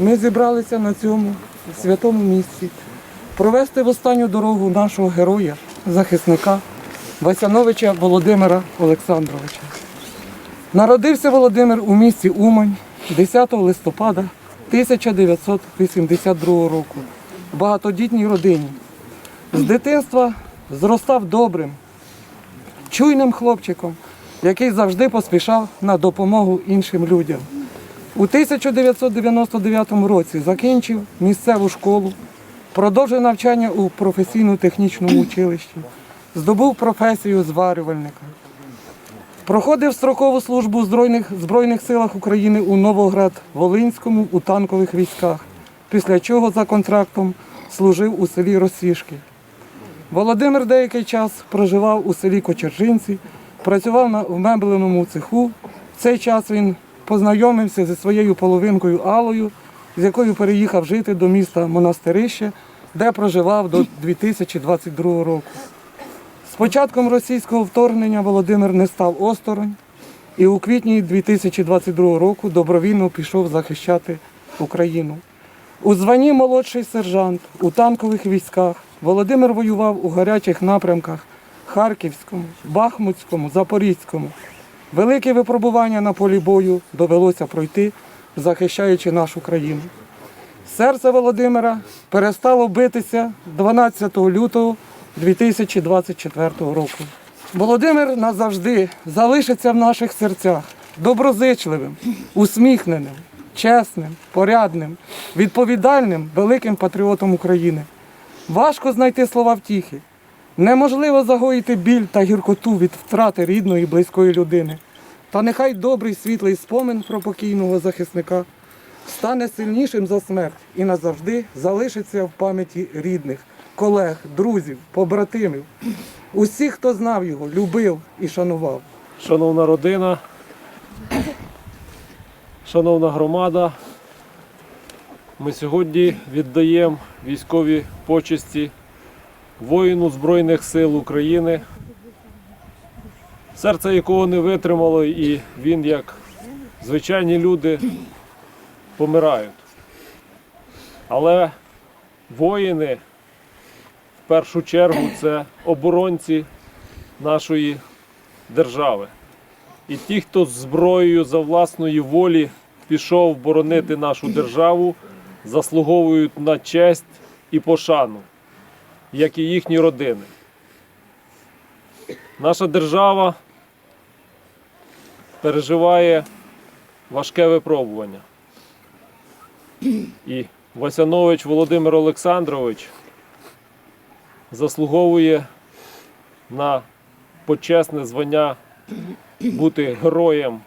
Ми зібралися на цьому святому місці провести в останню дорогу нашого героя, захисника Васяновича Володимира Олександровича. Народився Володимир у місті Умань 10 листопада 1982 року в багатодітній родині. З дитинства зростав добрим, чуйним хлопчиком, який завжди поспішав на допомогу іншим людям. У 1999 році закінчив місцеву школу, продовжив навчання у професійно-технічному училищі, здобув професію зварювальника. Проходив строкову службу в Збройних, Збройних силах України у Новоград-Волинському у танкових військах, після чого за контрактом служив у селі Росішки. Володимир деякий час проживав у селі Кочержинці, працював на в мебленому цеху. В цей час він познайомився зі своєю половинкою Алою, з якою переїхав жити до міста Монастирище, де проживав до 2022 року. З початком російського вторгнення Володимир не став осторонь і у квітні 2022 року добровільно пішов захищати Україну. У званні молодший сержант у танкових військах Володимир воював у гарячих напрямках Харківському, Бахмутському, Запорізькому. Велике випробування на полі бою довелося пройти, захищаючи нашу країну. Серце Володимира перестало битися 12 лютого 2024 року. Володимир назавжди залишиться в наших серцях доброзичливим, усміхненим, чесним, порядним, відповідальним, великим патріотом України. Важко знайти слова втіхи. Неможливо загоїти біль та гіркоту від втрати рідної близької людини. Та нехай добрий світлий спомин про покійного захисника стане сильнішим за смерть і назавжди залишиться в пам'яті рідних, колег, друзів, побратимів, усіх, хто знав його, любив і шанував. Шановна родина, шановна громада, ми сьогодні віддаємо військові почесті воїну Збройних сил України, серце якого не витримало, і він, як звичайні люди, помирають. Але воїни в першу чергу це оборонці нашої держави. І ті, хто з зброєю за власної волі пішов боронити нашу державу, заслуговують на честь і пошану, як і їхні родини. Наша держава переживає важке випробування. І Васянович Володимир Олександрович заслуговує на почесне звання бути героєм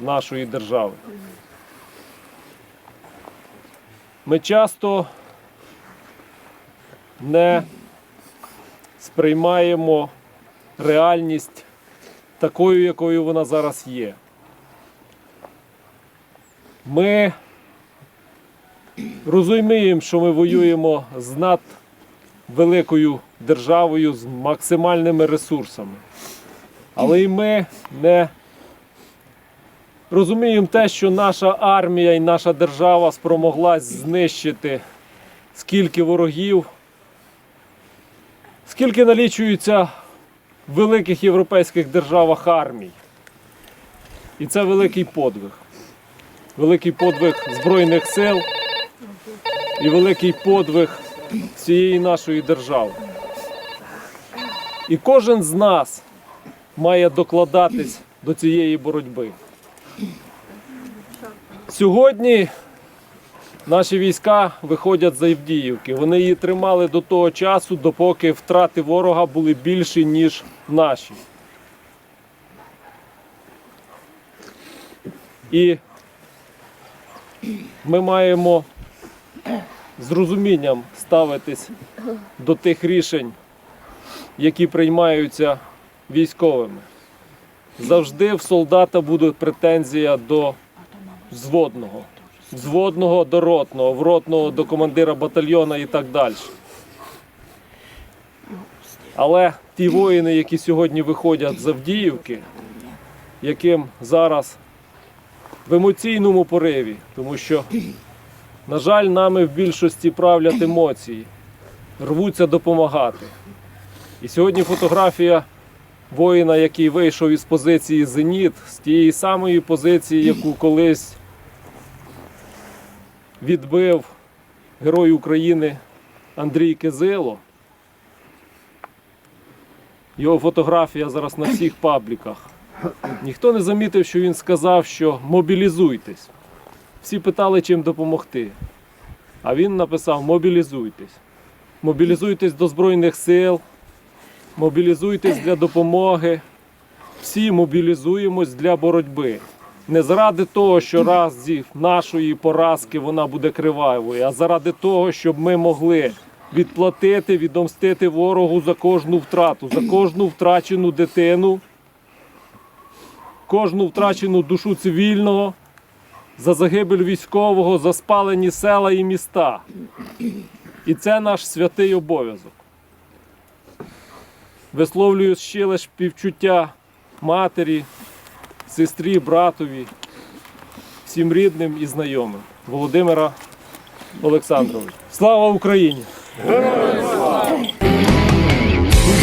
нашої держави. Ми часто не сприймаємо реальність такою, якою вона зараз є. Ми розуміємо, що ми воюємо з надвеликою державою з максимальними ресурсами. Але і ми не розуміємо те, що наша армія і наша держава спромоглась знищити скільки ворогів, скільки налічується в великих європейських державах армій. І це великий подвиг. Великий подвиг Збройних сил і великий подвиг всієї нашої держави. І кожен з нас має докладатись до цієї боротьби. Сьогодні наші війська виходять з Авдіївки. Вони її тримали до того часу, допоки втрати ворога були більші, ніж наші. І ми маємо з розумінням ставитись до тих рішень, які приймаються військовими. Завжди в солдата буде претензія до взводного, взводного до ротного, в ротного до командира батальйона і так далі. Але ті воїни, які сьогодні виходять з Авдіївки, яким зараз в емоційному пориві, тому що, на жаль, нами в більшості правлять емоції, рвуться допомагати. І сьогодні фотографія воїна, який вийшов із позиції Зеніт, з тієї самої позиції, яку колись відбив герой України Андрій Кизило. Його фотографія зараз на всіх пабліках. Ніхто не замітив, що він сказав, що мобілізуйтесь. Всі питали, чим допомогти. А він написав: мобілізуйтесь. Мобілізуйтесь до Збройних сил, мобілізуйтесь для допомоги. Всі мобілізуємось для боротьби. Не заради того, що разі нашої поразки вона буде кривавою, а заради того, щоб ми могли відплатити, відомстити ворогу за кожну втрату, за кожну втрачену дитину, кожну втрачену душу цивільного, за загибель військового, за спалені села і міста. І це наш святий обов'язок. Висловлюю ще лише співчуття матері, сестрі, братові, всім рідним і знайомим. Володимира Олександровича. Слава Україні!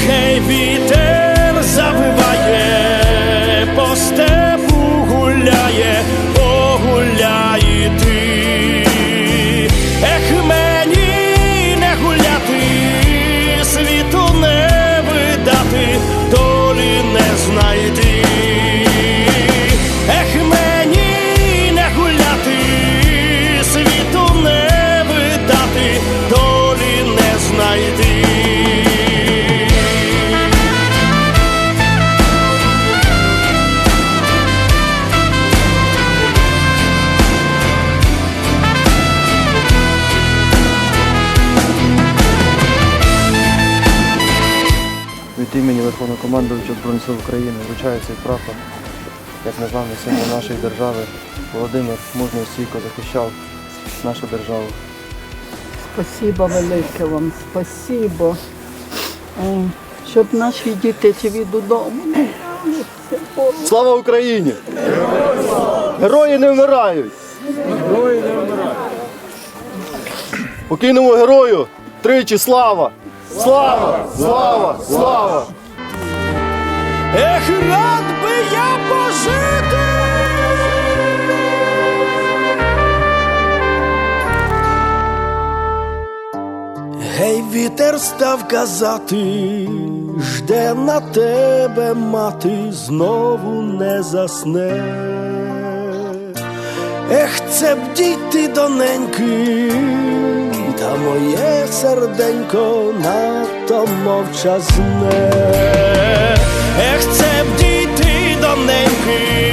Гей, вітер завиває, командувача Збройних сил України вручаю цей прапор, як незламний символ нашої держави. Володимир мужньо стійко захищав нашу державу. Спасибо велике вам, спасибо. Е, Щоб наші діти живі додому. Слава Україні! Герої не вмирають! Герої не вмирають! Покинемо герою! Тричі слава! Слава! Слава! Слава! Ех, рад би я пожити. Гей, вітер став казати, жде на тебе мати, знову не засне. Ех, це б дійти доненьки, та моє серденько надто мовчазне. Ех, це б дійти доненьки,